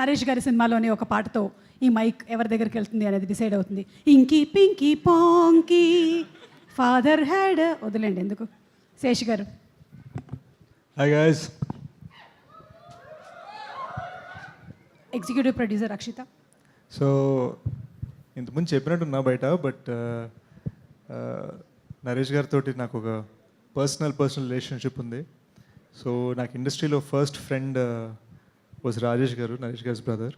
నరేష్ గారి సినిమాలోని ఒక పాటతో ఈ మైక్ ఎవరి దగ్గరికి వెళ్తుంది అనేది డిసైడ్ అవుతుంది. ఇంకి పింకి పాంకి ఫాదర్ హ్యాడ్ వదిలేండి ఎందుకు? Sesh garu. Hi guys executive producer Akshita. So ఇంతకుముందు చెప్పినట్టున్నా బయట బట్ నరేష్ గారితో నాకు ఒక పర్సనల్ పర్సనల్ రిలేషన్షిప్ ఉంది. సో నాకు ఇండస్ట్రీలో ఫస్ట్ ఫ్రెండ్ వాజ్ రాజేష్ గారు నరేష్ గారి బ్రదర్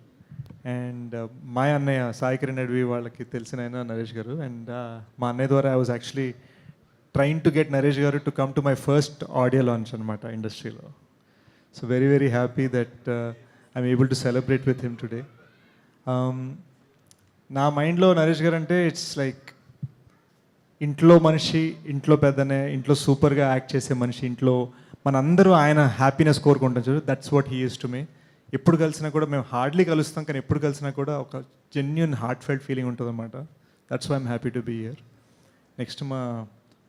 అండ్ మా అన్నయ్య సాయి కిరణ్ అడవి వాళ్ళకి తెలిసిన ఆయన నరేష్ గారు అండ్ మా అన్నయ్య ద్వారా I was actually trying to get Naresh garu to come to my first audio launch అనమాట ఇండస్ట్రీలో so very very happy that I'm able to celebrate with him today నా మైండ్లో నరేష్ గారు అంటే ఇట్స్ లైక్ ఇంట్లో మనిషి ఇంట్లో పెద్దనే ఇంట్లో సూపర్గా యాక్ట్ చేసే మనిషి ఇంట్లో మనందరూ ఆయన హ్యాపీనెస్ కోరుకుంటాం చూడు. That's what he used to me ఎప్పుడు కలిసినా కూడా మేము హార్డ్లీ కలుస్తాం కానీ ఎప్పుడు కలిసినా కూడా ఒక జెన్యున్ హార్ట్ ఫెల్ట్ ఫీలింగ్ ఉంటుంది అనమాట that's why I'm happy to be year next మా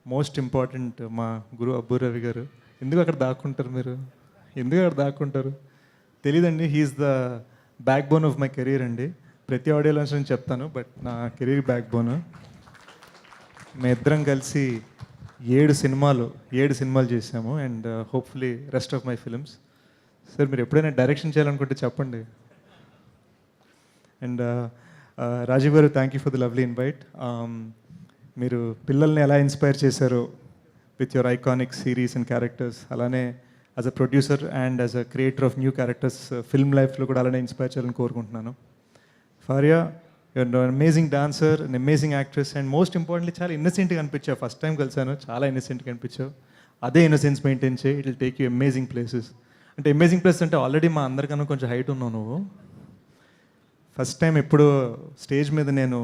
మోస్ట్ ఇంపార్టెంట్ మా గురు అబ్బు రవి గారు. ఎందుకు అక్కడ దాక్కుంటారు మీరు? ఎందుకు అక్కడ దాక్కుంటారు? తెలియదండి he is the backbone of my career అండి. ప్రతి ఆడియోలో నేను చెప్తాను బట్ నా కెరీర్ బ్యాక్ బోన్ మేము ఇద్దరం కలిసి ఏడు సినిమాలు ఏడు సినిమాలు చేసాము and hopefully rest of my films sir మీరు ఎప్పుడైనా డైరెక్షన్ చేయాలనుకుంటే చెప్పండి. And uh, uh, Rajeev garu thank you for the lovely invite మీరు పిల్లల్ని ఎలా ఇన్స్పైర్ చేశారో with your iconic series and characters అలానే as a producer and as a creator of new characters film లైఫ్లో కూడా అలానే ఇన్స్పైర్ చేయాలని కోరుకుంటున్నాను. Faria you're amazing dancer and amazing actress and most importantly చాలా ఇన్నసెంట్గా అనిపించావు. ఫస్ట్ టైం కలిసాను చాలా ఇన్నసెంట్గా అనిపించావు. అదే ఇన్నసెన్స్ మెయింటైన్ చేయి it will take you amazing places అంటే అమేజింగ్ ప్లేస్ అంటే ఆల్రెడీ మా అందరికన్నా కొంచెం హైట్ ఉన్నావు నువ్వు. ఫస్ట్ టైం ఎప్పుడు స్టేజ్ మీద నేను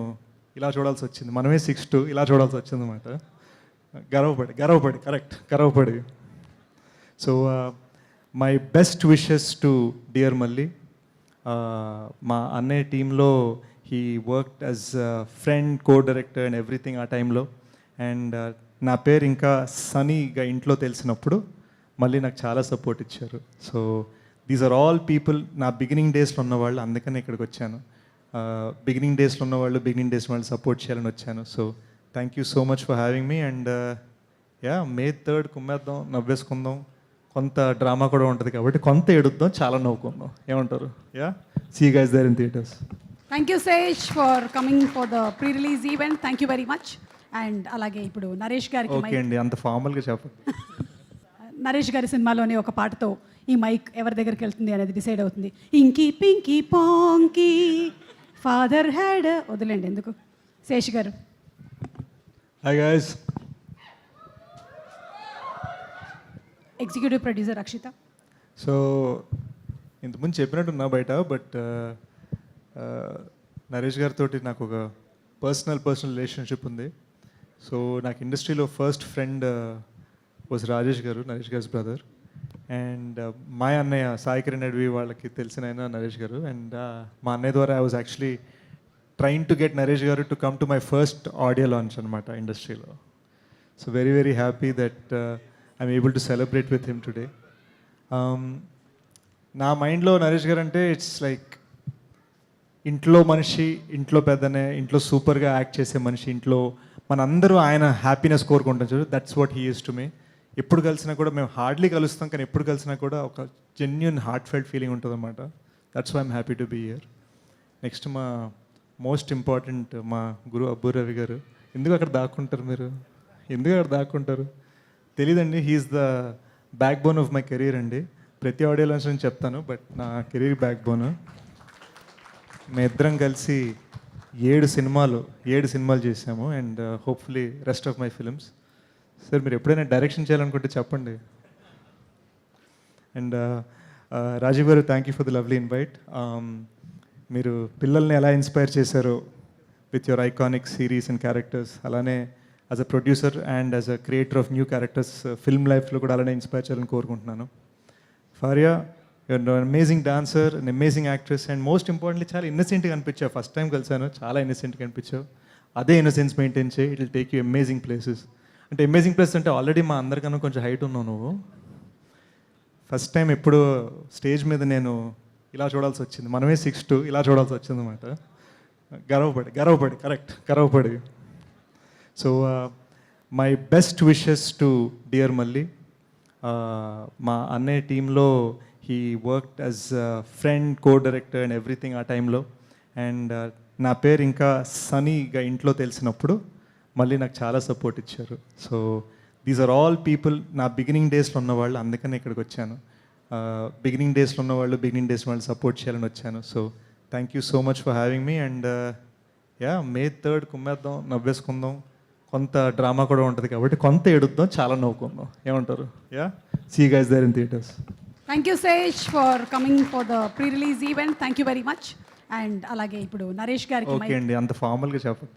ఇలా చూడాల్సి వచ్చింది. మనమే సిక్స్ టూ ఇలా చూడాల్సి వచ్చింది అనమాట గర్వపడి గర్వపడి correct గర్వపడి. So my best wishes to dear Malli మా అన్నయ్య టీంలో he work as friend co director and everything ఆ టైంలో అండ్ uh, నా పేరు ఇంకా సనీగా ఇంట్లో తెలిసినప్పుడు మళ్ళీ నాకు చాలా సపోర్ట్ ఇచ్చారు. So these are all people నా బిగినింగ్ డేస్లో ఉన్నవాళ్ళు అందుకని ఇక్కడికి వచ్చాను. బిగినింగ్ డేస్లో ఉన్నవాళ్ళు బిగినింగ్ డేస్ వాళ్ళు సపోర్ట్ చేయాలని వచ్చాను. So thank you so much for having me and yeah May third కుమ్మేద్దాం నవ్వేసుకుందాం. కొంత డ్రామా కూడా ఉంటుంది కాబట్టి కొంత ఏడుద్దాం చాలా నవ్వుకుందాం. ఏమంటారు? Yeah see guys there in theatres thank you Sesh for coming for the pre release event thank you very much and అలాగే ఇప్పుడు నరేష్ గారికి ఓకే అండి అంత ఫార్మల్గా చెప్పండి నరేష్ గారి సినిమాలోని ఒక పాటతో ఈ మైక్ ఎవరి దగ్గరికి వెళ్తుంది అనేది డిసైడ్ అవుతుంది. ఇంకి పింకి పాంకి ఫాదర్ హ్యాడ్ వదిలేండి ఎందుకు? Sesh garu. Hi guys executive producer Akshita. So ఇంతకుముందు చెప్పినట్టున్నా బయట బట్ నరేష్ గారితో నాకు ఒక పర్సనల్ పర్సనల్ రిలేషన్షిప్ ఉంది. సో నాకు ఇండస్ట్రీలో ఫస్ట్ ఫ్రెండ్ వాజ్ రాజేష్ గారు నరేష్ గారి బ్రదర్ అండ్ మా అన్నయ్య సాయి కిరణ్ అడవి వాళ్ళకి తెలిసిన ఆయన నరేష్ గారు. అండ్ uh, మా అన్నయ్య ద్వారా I was actually trying to get Naresh garu to come to my first audio launch అనమాట ఇండస్ట్రీలో. So very very happy that I'm able to celebrate with him today నా మైండ్లో నరేష్ గారు అంటే ఇట్స్ లైక్ ఇంట్లో మనిషి ఇంట్లో పెద్దనే ఇంట్లో సూపర్గా యాక్ట్ చేసే మనిషి ఇంట్లో మనందరూ ఆయన హ్యాపీనెస్ కోరుకుంటాం చూడు. That's what he used to me ఎప్పుడు కలిసినా కూడా మేము హార్డ్లీ కలుస్తాం కానీ ఎప్పుడు కలిసినా కూడా ఒక జెన్యున్ హార్ట్ ఫెల్ట్ ఫీలింగ్ ఉంటుంది అనమాట that's why I'm happy to be year next మా మోస్ట్ ఇంపార్టెంట్ మా గురు అబ్బు రవి గారు. ఎందుకు అక్కడ దాక్కుంటారు మీరు? ఎందుకు అక్కడ దాక్కుంటారు? తెలీదండి he is the backbone of my career అండి. ప్రతి ఆడియోలో నేను చెప్తాను బట్ నా కెరీర్ బ్యాక్ బోన్ మేము ఇద్దరం కలిసి ఏడు సినిమాలు ఏడు సినిమాలు చేసాము and hopefully rest of my films sir మీరు ఎప్పుడైనా డైరెక్షన్ చేయాలనుకుంటే చెప్పండి. And uh, uh, Rajeev garu thank you for the lovely invite మీరు పిల్లల్ని ఎలా ఇన్స్పైర్ చేశారో with your iconic series and characters అలానే as a producer and as a creator of new characters film లైఫ్లో కూడా అలానే ఇన్స్పైర్ చేయాలని కోరుకుంటున్నాను. Faria you're amazing dancer and amazing actress and most importantly చాలా ఇన్నసెంట్గా అనిపించావు. ఫస్ట్ టైం కలిసాను చాలా ఇన్నసెంట్గా అనిపించావు. అదే ఇన్నసెన్స్ మెయింటైన్ చేయి it will take you amazing places అంటే అమేజింగ్ ప్లేస్ అంటే ఆల్రెడీ మా అందరికన్నా కొంచెం హైట్ ఉన్నావు నువ్వు. ఫస్ట్ టైం ఎప్పుడు స్టేజ్ మీద నేను ఇలా చూడాల్సి వచ్చింది. మనమే సిక్స్ టూ ఇలా చూడాల్సి వచ్చింది అనమాట గర్వపడి గర్వపడి correct గర్వపడి. So my best wishes to dear Malli మా అన్నయ్య టీంలో he worked as friend co director and everything ఆ టైంలో అండ్ uh, నా పేరు ఇంకా సనీగా ఇంట్లో తెలిసినప్పుడు మళ్ళీ నాకు చాలా సపోర్ట్ ఇచ్చారు. So these are all people నా బిగినింగ్ డేస్లో ఉన్నవాళ్ళు అందుకని ఇక్కడికి వచ్చాను. బిగినింగ్ డేస్లో ఉన్నవాళ్ళు బిగినింగ్ డేస్ వాళ్ళు సపోర్ట్ చేయాలని వచ్చాను. So thank you so much for having me and yeah May third కుమ్మేద్దాం నవ్వేసుకుందాం. కొంత డ్రామా కూడా ఉంటుంది కాబట్టి కొంత ఏడుద్దాం చాలా నవ్వుకుందాం. ఏమంటారు? Yeah see guys there in theatres thank you Sesh for coming for the pre release event thank you very much and అలాగే ఇప్పుడు నరేష్ గారికి ఓకే అండి అంత ఫార్మల్గా చెప్పండి